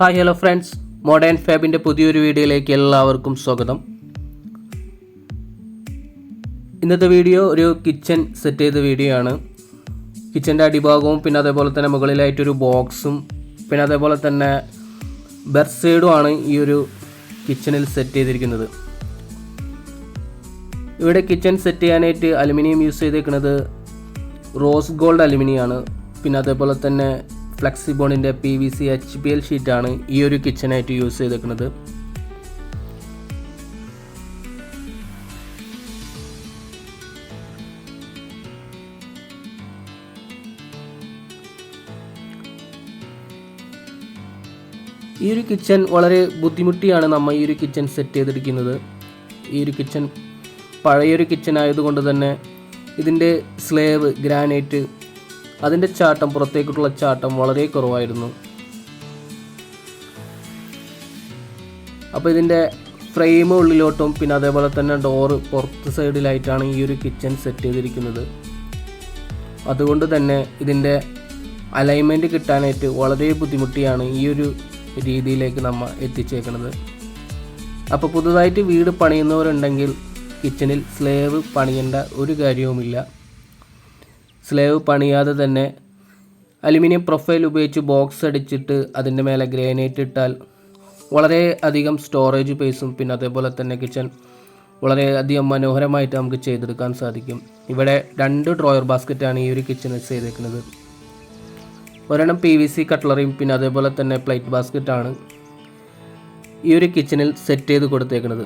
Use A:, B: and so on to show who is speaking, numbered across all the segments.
A: Hi hello friends modern ഫാബിന്റെ പുതിയൊരു വീഡിയോയിലേക്ക് എല്ലാവർക്കും സ്വാഗതം. ഇന്നത്തെ വീഡിയോ ഒരു കിച്ചൺ സെറ്റ് ചെയ്ത വീഡിയോ ആണ്. കിച്ചന്റെ അടിഭാഗവും പിന്നെ അതേപോലെ തന്നെ മുകളിലായിട്ടൊരു ബോക്സും പിന്നെ അതേപോലെ തന്നെ ബെർസൈഡും ആണ് ഈ ഒരു കിച്ചണിൽ സെറ്റ് ചെയ്തിരിക്കുന്നത്. ഇവിടെ കിച്ചൺ സെറ്റ് ചെയ്യാനായിട്ട് അലുമിനിയം യൂസ് ചെയ്തേക്കുന്നത് റോസ് ഗോൾഡ് അലുമിനിയമാണ് പിന്നെ അതേപോലെ തന്നെ ഫ്ലെക്സിബോണിന്റെ P V C H P L ഷീറ്റാണ് ഈ ഒരു കിച്ചണായിട്ട് യൂസ് ചെയ്തേക്കുന്നത്. ഈ ഒരു കിച്ചൺ വളരെ ബുദ്ധിമുട്ടിയാണ് നമ്മൾ ഈ ഒരു കിച്ചൺ സെറ്റ് ചെയ്തിരിക്കുന്നത് ഈ ഒരു കിച്ചൺ പഴയൊരു കിച്ചൺ ആയതുകൊണ്ട് തന്നെ ഇതിന്റെ സ്ലേവ് ഗ്രാനൈറ്റ് അതിന്റെ ചാട്ടം പുറത്തേക്കുള്ള ചാട്ടം വളരെ കുറവായിരുന്നു. അപ്പോൾ ഇതിന്റെ ഫ്രെയിം ഉള്ളിലോട്ടും പിന്നെ അതേപോലെ തന്നെ ഡോറ് പുറത്ത് സൈഡിലായിട്ടാണ് ഈ ഒരു കിച്ചൺ സെറ്റ് ചെയ്തിരിക്കുന്നത്. അതുകൊണ്ട് തന്നെ ഇതിന്റെ അലൈൻമെന്റ് കിട്ടാനായിട്ട് വളരെ ബുദ്ധിമുട്ടിയാണ് ഈ ഒരു രീതിയിലേക്ക് നമ്മൾ എത്തിച്ചേക്കുന്നത് അപ്പോൾ പുതുതായിട്ട് വീട് പണിയുന്നവരുണ്ടെങ്കിൽ കിച്ചണിൽ സ്ലേവ് പണിയേണ്ട ഒരു കാര്യവുമില്ല. സ്ലേവ് പണിയാതെ തന്നെ അലുമിനിയം പ്രൊഫൈൽ ഉപയോഗിച്ച് ബോക്സ് അടിച്ചിട്ട് അതിന്റെ മേലെ ഗ്രാനൈറ്റ് ഇട്ടാൽ വളരെ അധികം സ്റ്റോറേജ് പേസും പിന്നെ അതേപോലെ തന്നെ കിച്ചൺ വളരെ അധികം മനോഹരമായിട്ട് നമുക്ക് ചെയ്തെടുക്കാൻ സാധിക്കും. ഇവിടെ രണ്ട് ഡ്രോയർ ബാസ്ക്കറ്റാണ് ഈ ഒരു കിച്ചണിൽ ചെയ്തേക്കുന്നത്. ഒരെണ്ണം പി വി സി കട്ട്ലറിയും പിന്നെ അതേപോലെ തന്നെ പ്ലേറ്റ് ബാസ്ക്കറ്റാണ് ഈ ഒരു കിച്ചണിൽ സെറ്റ് ചെയ്ത് കൊടുത്തേക്കുന്നത്.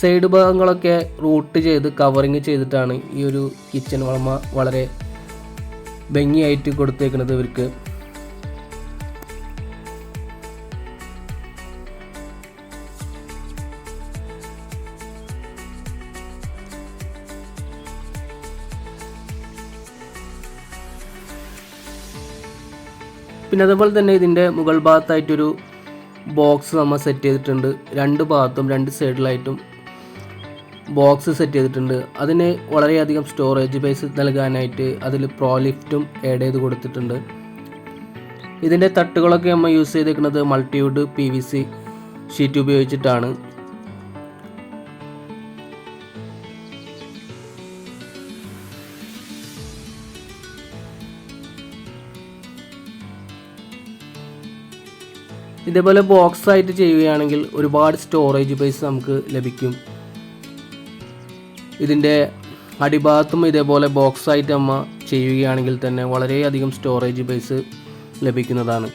A: സൈഡ് ഭാഗങ്ങളൊക്കെ റൂട്ട് ചെയ്ത് കവറിങ് ചെയ്തിട്ടാണ് ഈ ഒരു കിച്ചൺ വളമ വളരെ ഭംഗിയായിട്ട് കൊടുത്തേക്കുന്നത് ഇവർക്ക്. പിന്നെ അതുപോലെ തന്നെ ഇതിന്റെ മുകൾ ഭാഗത്തായിട്ടൊരു ബോക്സ് നമ്മൾ സെറ്റ് ചെയ്തിട്ടുണ്ട്. രണ്ട് ഭാഗത്തും രണ്ട് സൈഡിലായിട്ടും ബോക്സ് സെറ്റ് ചെയ്തിട്ടുണ്ട്. അതിന് വളരെയധികം സ്റ്റോറേജ് ബേസ് നൽകാനായിട്ട് അതിൽ പ്രോലിഫ്റ്റും ആഡ് ചെയ്ത് കൊടുത്തിട്ടുണ്ട്. ഇതിന്റെ തട്ടുകളൊക്കെ നമ്മൾ യൂസ് ചെയ്തേക്കുന്നത് multiwood P V C sheet ഉപയോഗിച്ചിട്ടാണ്. ഇതേപോലെ ബോക്സ് ആയിട്ട് ചെയ്യുകയാണെങ്കിൽ ഒരുപാട് സ്റ്റോറേജ് ബേസ് നമുക്ക് ലഭിക്കും. ഇതിന്റെ അടിഭാഗത്തും ഇതേപോലെ ബോക്സ് ആയിട്ട് അമ്മ ചെയ്യുകയാണെങ്കിൽ തന്നെ വളരെയധികം സ്റ്റോറേജ് ബേസ് ലഭിക്കുന്നതാണ്.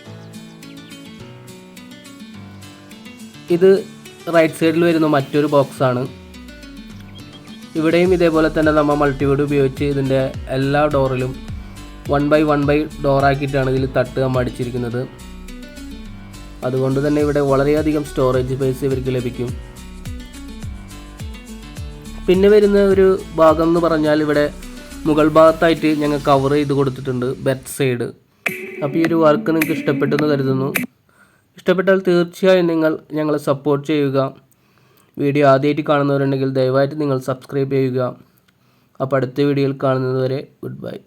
A: ഇത് റൈറ്റ് സൈഡിൽ വരുന്ന മറ്റൊരു ബോക്സാണ് ഇവിടെയും ഇതേപോലെ തന്നെ നമ്മൾ മൾട്ടിവേഡ് ഉപയോഗിച്ച് ഇതിന്റെ എല്ലാ ഡോറിലും വൺ ബൈ വൺ ബൈ ഡോറാക്കിയിട്ടാണ് ഇതിൽ തട്ട് നമ്മൾ അടിച്ചിരിക്കുന്നത്. അതുകൊണ്ട് തന്നെ ഇവിടെ വളരെയധികം സ്റ്റോറേജ് സ്പേസ് ഇവർക്ക് ലഭിക്കും. പിന്നെ വരുന്ന ഒരു ഭാഗം എന്ന് പറഞ്ഞാൽ ഇവിടെ മുകൾ ഭാഗത്തായിട്ട് ഞങ്ങൾ കവർ ചെയ്ത് കൊടുത്തിട്ടുണ്ട് ബെത്ത് സൈഡ് അപ്പോൾ ഈ ഒരു വർക്ക് നിങ്ങൾക്ക് ഇഷ്ടപ്പെട്ടെന്ന് കരുതുന്നു. ഇഷ്ടപ്പെട്ടാൽ തീർച്ചയായും നിങ്ങൾ ഞങ്ങളെ സപ്പോർട്ട് ചെയ്യുക. വീഡിയോ ആദ്യമായിട്ട് കാണുന്നവരുണ്ടെങ്കിൽ ദയവായിട്ട് നിങ്ങൾ സബ്സ്ക്രൈബ് ചെയ്യുക. അപ്പോൾ അടുത്ത വീഡിയോയിൽ കാണുന്നതുവരെ ഗുഡ് ബൈ